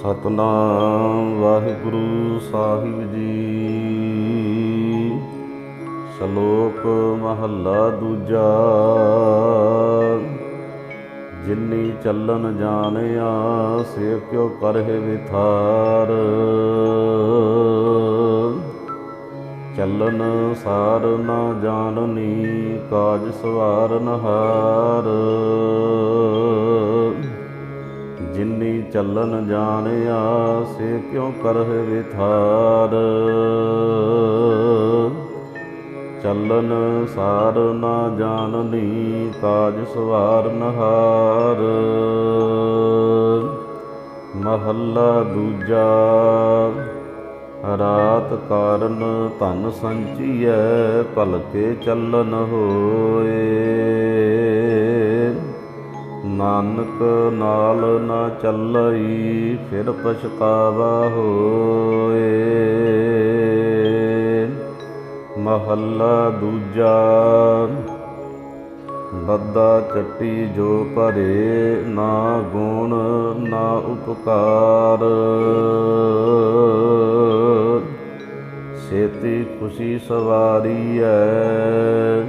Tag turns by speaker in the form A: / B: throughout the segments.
A: ਸਤਨਾਮ ਵਾਹਿਗੁਰੂ ਸਾਹਿਬ ਜੀ। ਸ਼ਲੋਕ ਮਹੱਲਾ ਦੂਜਾ। ਜਿਨੀ ਚੱਲਨ ਜਾਣਿਆ ਸੇ ਕਿਉ ਕਰਹਿ ਵਿਥਾਰ। ਚੱਲਨ ਸਾਰ ਨਾ ਜਾਣਨੀ, ਕਾਜ ਸਵਾਰਨ ਹਾਰ। ਜਿਨੀ ਚੱਲਨ ਜਾਣਿਆ, ਸੇ ਕਿਉ ਕਰਹਿ ਵਿਥਾਰ? ਚੱਲਨ ਸਾਰ ਨਾ ਜਾਣਨੀ ਕਾਜ ਸਵਾਰਨ ਹਾਰ ਮਹੱਲਾ ਦੂਜਾ, ਰਾਤ ਕਾਰਨ ਧਨ ਸੰਚੀਐ, ਭਲਕੇ ਚੱਲਨ ਹੋਏ। ਨਾਨਕ ਨਾਲ ਨਾ ਚੱਲਈ, ਫਿਰ ਪਛਤਾਵਾ ਹੋਏ। ਮਹੱਲਾ ਦੂਜਾ, ਬੱਦਾ ਚੱਟੀ ਜੋ ਭਰੇ, ਨਾ ਗੁਣ, ਨਾ ਉਪਕਾਰ। ਸੇਤੀ ਖੁਸ਼ੀ ਸਵਾਰੀ ਐ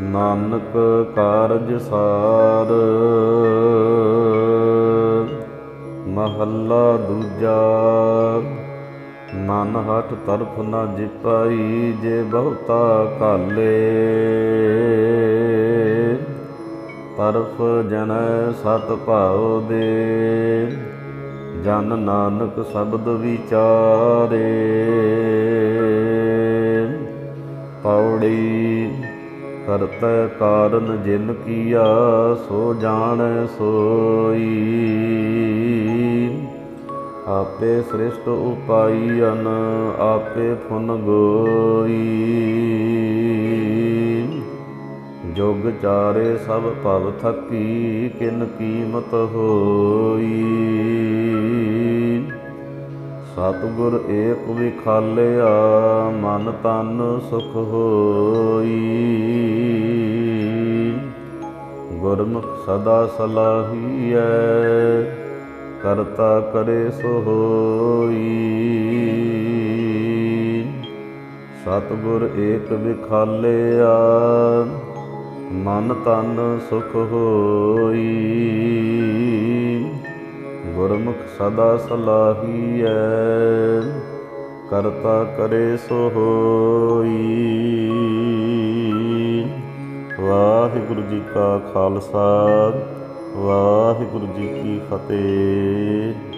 A: ਨਾਨਕ ਕਾਰਜ ਸਾਰ। ਮਹੱਲਾ ਦੂਜਾ। ਮਨ ਹਟ ਤਰਫ ਨਾ ਜਿਪਾਈ ਜੇ ਬਹੁਤਾ ਕਾਲੇ ਤਰਫ ਜਨ ਸਤ ਭਾਉ ਦੇ। ਜਨ ਨਾਨਕ ਸ਼ਬਦ ਵਿਚਾਰੇ। ਪੌੜੀ ਕਰਤੈ ਕਾਰਨ ਜਿਨ ਕੀਆ, ਸੋ ਜਾਣੈ ਸੋਈ। ਆਪੇ ਸ੍ਰਿਸ਼ਟ ਉਪਾਈਨ ਆਪੇ ਫੁਨ ਗੋਈ। ਜੋਗ ਚਾਰੇ ਸਭ ਭਵ ਥਕੀ, ਕਿਨ ਕੀਮਤ ਹੋਈ। ਸਤਿਗੁਰ ਏਕ ਵਿਖਾਲਿਆ ਮਨ ਤਨ ਸੁਖ ਹੋਈ। ਗੁਰਮੁਖ ਸਦਾ ਸਲਾਹੀਐ, ਕਰਤਾ ਕਰੇ ਸੋ ਹੋਈ। ਸਤਿਗੁਰ ਏਕ ਵਿਖਾਲਿਆ, ਮਨ ਤਨ ਸੁਖ ਹੋਈ। ਗੁਰਮੁਖ ਸਦਾ ਸਲਾਹੀਐ, ਕਰਤਾ ਕਰੇ ਸੋ ਹੋਈ ਵਾਹਿਗੁਰੂ ਜੀ ਕਾ ਖਾਲਸਾ, ਵਾਹਿਗੁਰੂ ਜੀ ਕੀ ਫਤਿਹ।